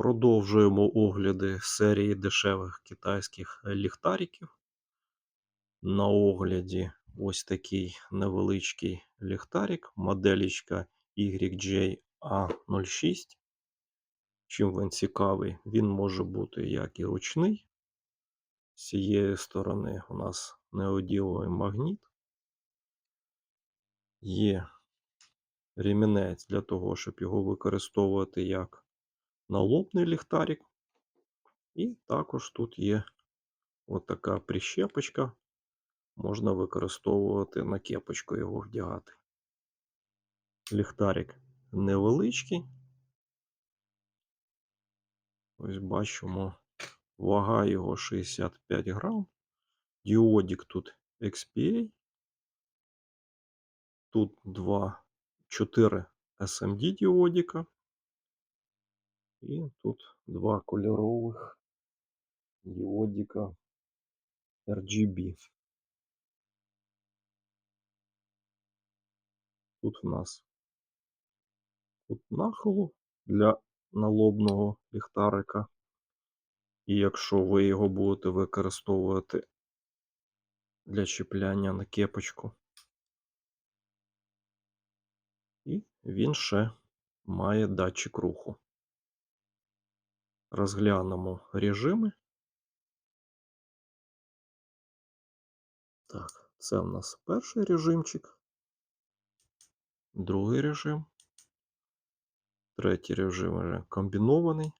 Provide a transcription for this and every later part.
Продовжуємо огляди серії дешевих китайських ліхтариків. На огляді ось такий невеличкий ліхтарик, моделічка YJ-A06. Чим він цікавий, він може бути як і ручний. З цієї сторони у нас неоділовий магніт. Є ремінець для того, щоб його використовувати як налобний ліхтарик. І також тут є отака прищепочка. Можна використовувати на кепочку його вдягати. Ліхтарик невеличкий. Ось бачимо, вага його 65 грам. Діодик тут XPA. Тут 2, 4 SMD діодика. І тут два кольорових діодика RGB. Тут в нас тут нахилу для налобного ліхтарика. І якщо ви його будете використовувати для чіпляння на кепочку, і він ще має датчик руху. Розглянемо режими. Так, це в нас перший режимчик, другий режим, третій режим вже комбінований,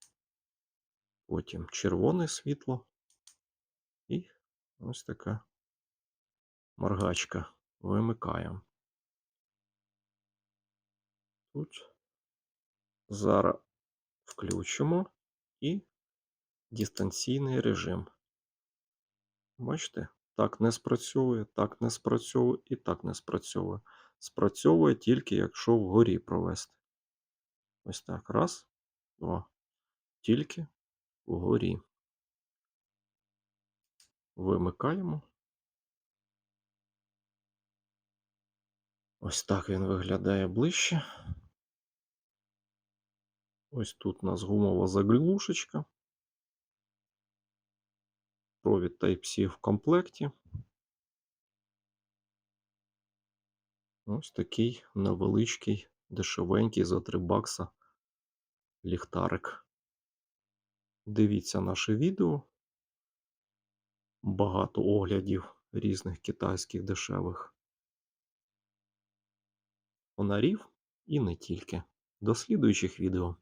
потім червоне світло і ось така моргачка. Вимикаємо. Тут зараз включимо і дистанційний режим. Бачите? Так не спрацьовує, так не спрацьовує і так не спрацьовує. Спрацьовує тільки, якщо вгорі провести. Ось так. Раз, два. Тільки вгорі. Вимикаємо. Ось так він виглядає ближче. Ось тут у нас гумова заглушечка. Провід Type-C в комплекті. Ось такий невеличкий, дешевенький за 3 бакса ліхтарик. Дивіться наше відео. Багато оглядів різних китайських дешевих фонарів і не тільки. До слідуючих відео.